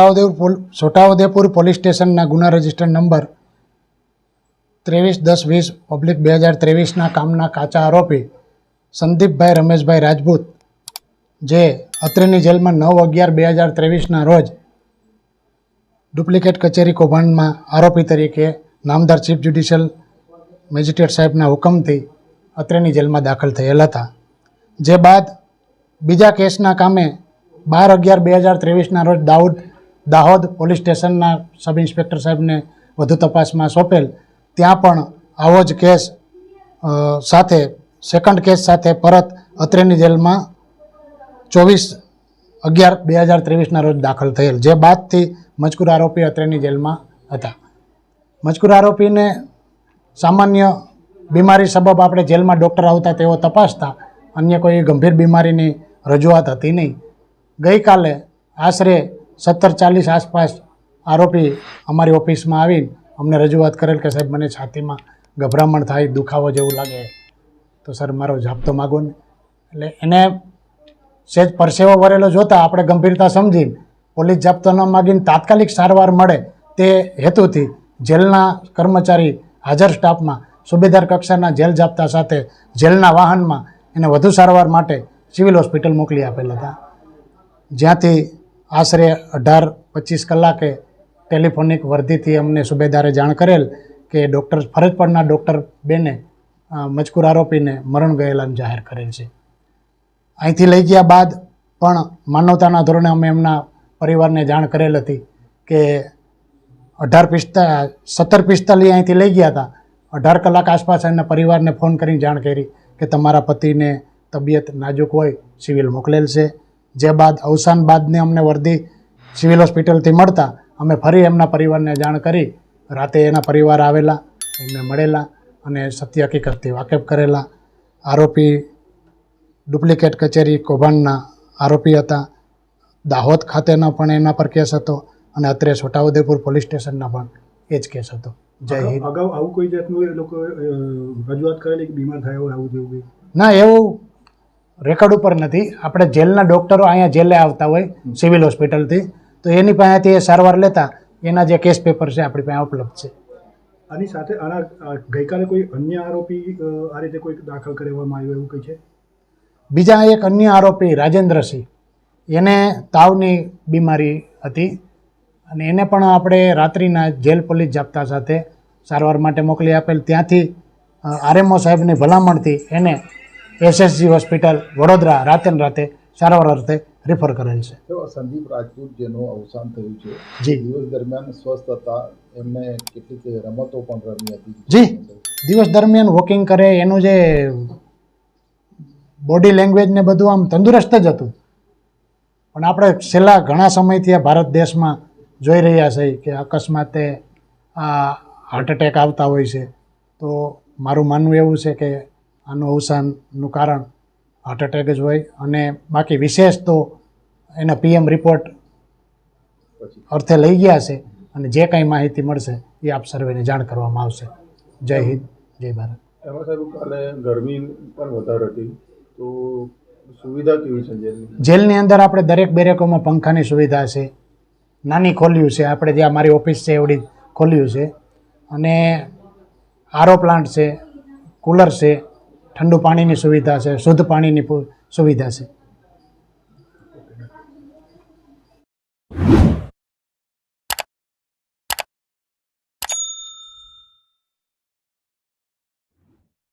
Chhota Udepur Chhota Udepur police સ્ટેશનના ગુના register number ત્રેવીસ દસ વીસ પબ્લિક બે હજાર ત્રેવીસના કામના કાચા આરોપી સંદીપભાઈ રમેશભાઈ રાજપૂત, જે અત્રેની જેલમાં નવ અગિયાર બે હજાર ત્રેવીસના રોજ ડુપ્લિકેટ કચેરી કૌભાંડમાં આરોપી તરીકે નામદાર ચીફ જ્યુડિશિયલ મેજિસ્ટ્રેટ સાહેબના હુકમથી અત્રેની જેલમાં દાખલ થયેલ હતા. જે બાદ બીજા કેસના કામે બાર અગિયાર બે હજાર ત્રેવીસના રોજ દાઉદ દાહોદ પોલીસ સ્ટેશનના સબ ઇન્સ્પેક્ટર સાહેબને વધુ તપાસમાં સોંપેલ. ત્યાં પણ આવો જ કેસ સાથે સેકન્ડ કેસ સાથે પરત અત્રેની જેલમાં ચોવીસ અગિયાર બે હજાર ત્રેવીસના રોજ દાખલ થયેલ, જે બાદથી મજકૂર આરોપી અત્રેની જેલમાં હતા. મજકૂર આરોપીને સામાન્ય બીમારી સબબ આપણે જેલમાં ડૉક્ટર આવતા તેઓ તપાસતા, અન્ય કોઈ ગંભીર બીમારીની રજૂઆત હતી નહીં. ગઈકાલે આશરે સત્તર ચાલીસ આસપાસ આરોપી અમારી ઓફિસમાં આવીને અમને રજૂઆત કરેલ કે સાહેબ, મને છાતીમાં ગભરામણ થાય, દુખાવો જેવું લાગે. તો સર, મારો જાપતો માગો ને. એટલે એને સહેજ પરસેવો વરેલો જોતા આપણે ગંભીરતા સમજીને પોલીસ જાપ્તો ન માગીને તાત્કાલિક સારવાર મળે તે હેતુથી જેલના કર્મચારી હાજર સ્ટાફમાં સુબેદાર કક્ષાના જેલ જાપ્તા સાથે જેલના વાહનમાં એને વધુ સારવાર માટે સિવિલ હોસ્પિટલ મોકલી આપેલ હતા. જ્યાંથી આશરે અઢાર પચીસ કલાકે ટેલિફોનિક વર્દીથી અમને સુબેદારે જાણ કરેલ કે ડૉક્ટર ફરજ પરના ડૉક્ટર બેને મજકૂર આરોપીને મરણ ગયેલાને જાહેર કરેલ છે. અહીંથી લઈ ગયા બાદ પણ માનવતાના ધોરણે અમે એમના પરિવારને જાણ કરેલ હતી કે અઢાર પિસ્તા, સત્તર પિસ્તાલીસ અહીંથી લઈ ગયા હતા. અઢાર કલાક આસપાસ એમના પરિવારને ફોન કરીને જાણ કરી કે તમારા પતિને તબિયત નાજુક હોય, સિવિલ મોકલેલ છે. જે બાદ અવસાન બાદને અમને વર્દી સિવિલ હોસ્પિટલથી મળતા અમે ફરી એમના પરિવારને જાણ કરી. રાતે એના પરિવાર આવેલા એમને મળેલા અને સત્ય હકીકતથી વાકેફ કરેલા. આરોપી ડુપ્લિકેટ કચેરી કૌભાંડના આરોપી હતા. દાહોદ ખાતેનો પણ એના પર કેસ હતો અને અત્રે છોટાઉદેપુર પોલીસ સ્ટેશનના પણ એ જ કેસ હતો. જય હિન્દ. અગાઉ આવું કોઈ જાતનું એ લોકો રજૂઆત કરેલી કે બીમાર થયો આવું જેવું ના એવું રેકોર્ડ ઉપર નથી. આપણે જેલના ડૉક્ટરો અહીંયા જેલે આવતા હોય સિવિલ હોસ્પિટલથી. તો એની પાસેથી એ સારવાર લેતા એના જે કેસ પેપર છે આપણી પાસે ઉપલબ્ધ છે. આની સાથે આના ગઈકાલે કોઈ અન્ય આરોપી આ રીતે કોઈ દાખલ કરવામાં આવ્યો એવું કંઈ છે? બીજા એક અન્ય આરોપી રાજેન્દ્રસિંહ. એને તાવની બીમારી હતી અને એને પણ આપણે રાત્રિના જેલ પોલીસ જાપ્તા સાથે સારવાર માટે મોકલી આપેલ. ત્યાંથી આરએમઓ સાહેબની ભલામણથી એને એસએસજી હોસ્પિટલ વડોદરા રાતે રાતે સારવાર અર્થે રેફર કરેલ છે. સંદીપ રાજપૂત જેનું અવસાન થયું છે. જી. દિવસ દરમિયાન સ્વસ્થ હતા. એમને કેટલીક રમતો પણ રમી હતી. જી. દિવસ દરમિયાન વોકિંગ કરે એનું જે બોડી લેંગ્વેજ ને બધું આમ તંદુરસ્ત જ હતું. પણ આપણે છેલ્લા ઘણા સમયથી આ ભારત દેશમાં જોઈ રહ્યા છે કે અકસ્માતે આ હાર્ટ એટેક આવતા હોય છે. તો મારું માનવું એવું છે કે આનું અવસાનનું કારણ હાર્ટ એટેક જ હોય. અને બાકી વિશેષ તો એના પીએમ રિપોર્ટ અર્થે લઈ ગયા છે. અને જે કાંઈ માહિતી મળશે એ આપ સર્વેને જાણ કરવામાં આવશે. જય હિન્દ જય ભારત. એમાં સાહેબ કાલે ગરમી પણ વધારે હતી. તો સુવિધા કેવી છે જેલની? જેલની અંદર આપણે દરેક બેરેકોમાં પંખાની સુવિધા છે. નાની ખોલ્યું છે. આપણે જે મારી ઓફિસ છે એવડી ખોલ્યું છે. અને આરો પ્લાન્ટ છે કુલર છે ઠંડુ પાણીની સુવિધા છે શુદ્ધ પાણીની સુવિધા છે.